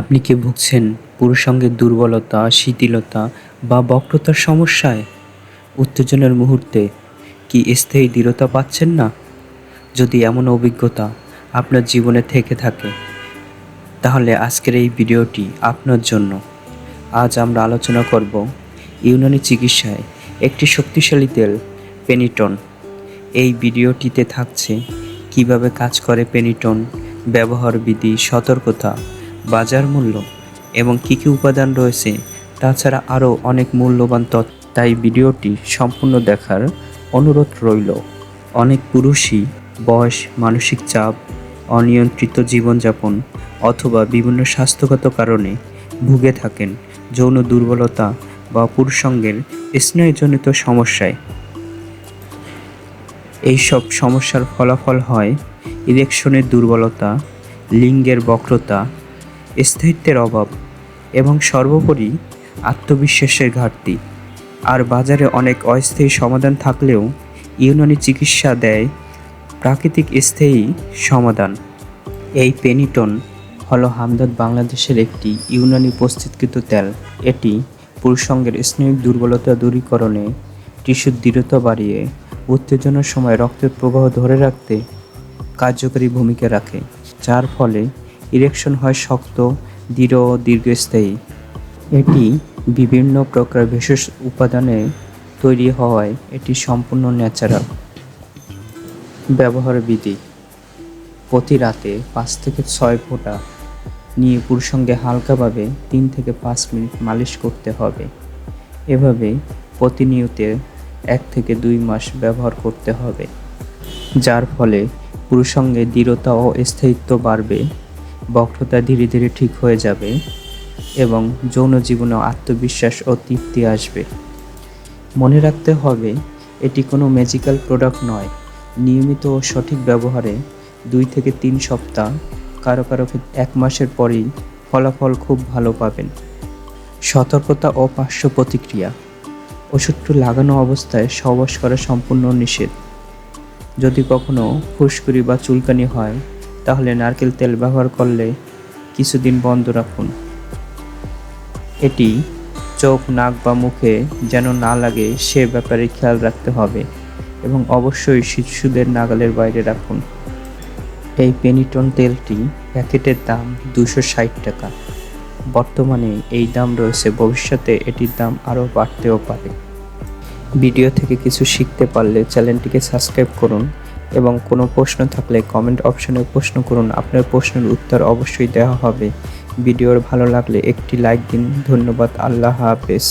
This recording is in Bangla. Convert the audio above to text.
আপনি কি ভুগছেন পুরুষাঙ্গের দুর্বলতা, শিথিলতা বা বক্রতার সমস্যায়? উত্তেজনার মুহূর্তে কি স্থায়ী দৃঢ়তা পাচ্ছেন না? যদি এমন অভিজ্ঞতা আপনার জীবনে থেকে থাকে, তাহলে আজকের এই ভিডিওটি আপনার জন্য। আজ আমরা আলোচনা করব ইউনানি চিকিৎসায় একটি শক্তিশালী তেল, পেনিটন। এই ভিডিওটিতে থাকছে কীভাবে কাজ করে পেনিটন ব্যবহার বিধি সতর্কতা বাজার মূল্য এবং কী কী উপাদান রয়েছে, তাছাড়া আরও অনেক মূল্যবান তথ্য। তাই ভিডিওটি সম্পূর্ণ দেখার অনুরোধ রইল। অনেক পুরুষই বয়স, মানসিক চাপ, অনিয়ন্ত্রিত জীবনযাপন অথবা বিভিন্ন স্বাস্থ্যগত কারণে ভুগে থাকেন যৌন দুর্বলতা বা পুরুষঙ্গের স্নায়ুজনিত সমস্যায়। এইসব সমস্যার ফলাফল হয় ইরেকশনের দুর্বলতা, লিঙ্গের বক্রতা স্থায়িত্বের অভাব এবং সর্বোপরি আত্মবিশ্বাসের ঘাটতি। আর বাজারে অনেক অস্থায়ী সমাধান থাকলেও ইউনানি চিকিৎসা দেয় প্রাকৃতিক স্থায়ী সমাধান। এই পেনিটন হলো হামদর্দ বাংলাদেশের একটি ইউনানি প্রস্তুতকৃত তেল। এটি পুরুষঙ্গের স্নায়ুক দুর্বলতা দূরীকরণে টিস্যুর দৃঢ়তা বাড়িয়ে উত্তেজনার সময় রক্তের প্রবাহ ধরে রাখতে কার্যকরী ভূমিকা রাখে, যার ফলে ইরেকশন হয় শক্ত, দৃঢ় দীর্ঘস্থায়ী। এটি বিভিন্ন প্রকার ভেষজ উপাদানে তৈরি হওয়ায় এটি সম্পূর্ণ ন্যাচারাল। ব্যবহার বিধি। প্রতি রাতে পাঁচ থেকে ছয় ফোঁটা নিয়ে পুরুষঙ্গে হালকাভাবে তিন থেকে পাঁচ মিনিট মালিশ করতে হবে। এভাবে প্রতিনিয়ত এক থেকে দুই মাস ব্যবহার করতে হবে, যার ফলে পুরুষঙ্গে দৃঢ়তা ও স্থায়িত্ব বাড়বে। বক্রতা ধীরে ধীরে ঠিক হয়ে যাবে এবং যৌন জীবনে আত্মবিশ্বাস ও তৃপ্তি আসবে। মনে রাখতে হবে, এটি কোনো ম্যাজিক্যাল প্রোডাক্ট নয়। নিয়মিত ও সঠিক ব্যবহারে দুই থেকে তিন সপ্তাহ, কারও কারও এক মাসের পরেই ফলাফল খুব ভালো পাবেন। সতর্কতা ও পার্শ্ব প্রতিক্রিয়া। ওষুধটি লাগানো অবস্থায় সহবাস করা সম্পূর্ণ নিষেধ। যদি কখনো ফুসকুড়ি বা চুলকানি হয় তাহলে নারকেল তেল ব্যবহার করলে কিছুদিন বন্ধ রাখুন। এটি চোখ, নাক বা মুখে যেন না লাগে, সে ব্যাপারে খেয়াল রাখতে হবে এবং অবশ্যই শিশুদের নাগালের বাইরে রাখুন। এই পেনিটন তেলটি প্যাকেটের দাম দুশো ষাট টাকা। বর্তমানে এই দাম রয়েছে, ভবিষ্যতে এটির দাম আরও বাড়তেও পারে। ভিডিও থেকে কিছু শিখতে পারলে চ্যানেলটিকে সাবস্ক্রাইব করুন এবং কোনো প্রশ্ন থাকলে কমেন্ট অপশনে প্রশ্ন করুন। আপনার প্রশ্নের উত্তর অবশ্যই দেওয়া হবে। ভিডিওর ভালো লাগলে একটি লাইক দিন। ধন্যবাদ। আল্লাহ হাফেজ।